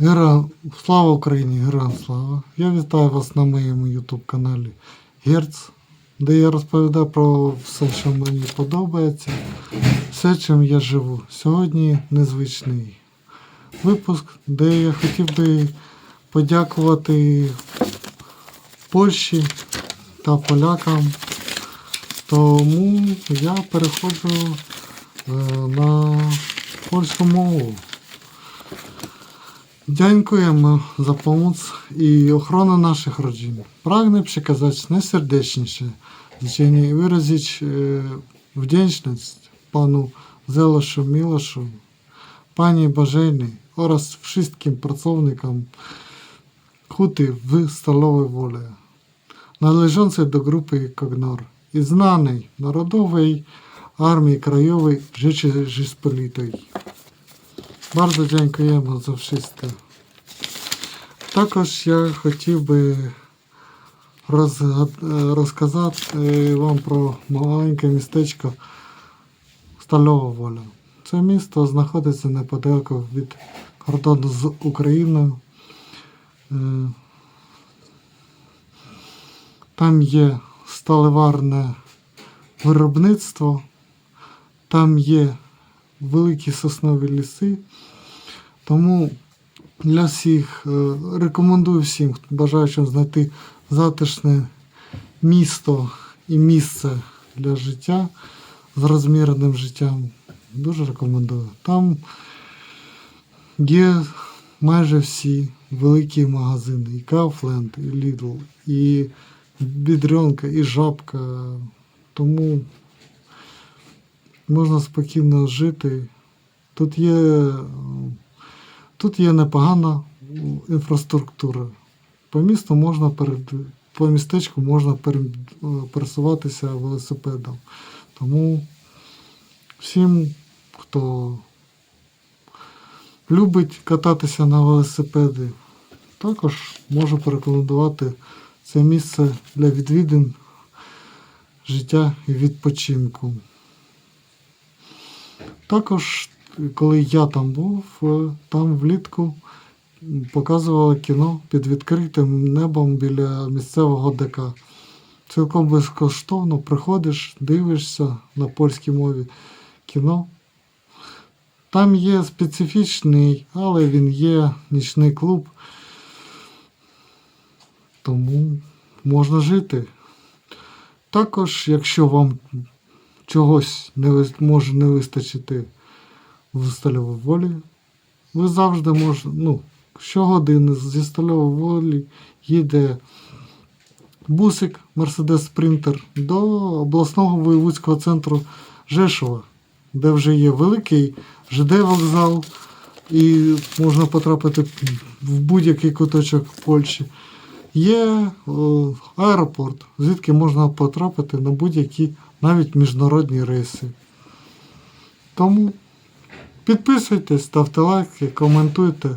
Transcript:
Гера... Слава Україні, героям слава! Я вітаю вас на моєму YouTube каналі Герц, де я розповідаю про все, що мені подобається, все, чим я живу. Сьогодні незвичний випуск, де я хотів би подякувати Польщі та полякам. Тому я переходжу е, на польську мову. Pomoc i ochronę naszych rodzin. Pragnę przekazać najserdeczniejsze życzenie i wyrazić e, wdzięczność panu Zeloszu Miloszu, pani Bożeny oraz wszystkim pracownikom huty w Stalowej Wole, należącej do grupy Kognor i znanej Narodowej Armii Krajowej Rzeczypospolitej. Bardzo дякуємо за wszystko. Також я хотів би розказати вам про маленьке містечко Стальова Воля. Це місто знаходиться неподалеку від кордону з Україною. Е, Там є сталеварне виробництво, там є великі соснові ліси. Тому для всіх е, рекомендую всім, бажаючим знайти затишне місто і місце для життя з розміреним життям. Дуже рекомендую. Там є майже всі великі магазини. І Kaufland, і Lidl, і Бідренка, і Жабка. Тому можна спокійно жити. Тут є, тут є непогана інфраструктура. По місту можна перед, по містечку можна пересуватися велосипедом. Тому всім, хто любить кататися на велосипеді, також можу порекомендувати це місце для відвідин, життя і відпочинку. Також, коли я там був, е, там влітку показували кіно під відкритим небом біля місцевого ДК. Цілком безкоштовно приходиш, дивишся на польській мові кіно. Там є специфічний, але він є нічний клуб. Тому можна жити. Також, якщо вам чогось не може не вистачити в стальовій волі, ви завжди можете, ну, щогодини зі стальової волі їде бусик Mercedes Sprinter до обласного воєвудського центру Жешова, де вже є великий ЖД вокзал, і можна потрапити в будь-який куточок Польщі. Є о, аеропорт, звідки можна потрапити на будь-які навіть міжнародні рейси. Тому підписуйтесь, ставте лайки, коментуйте.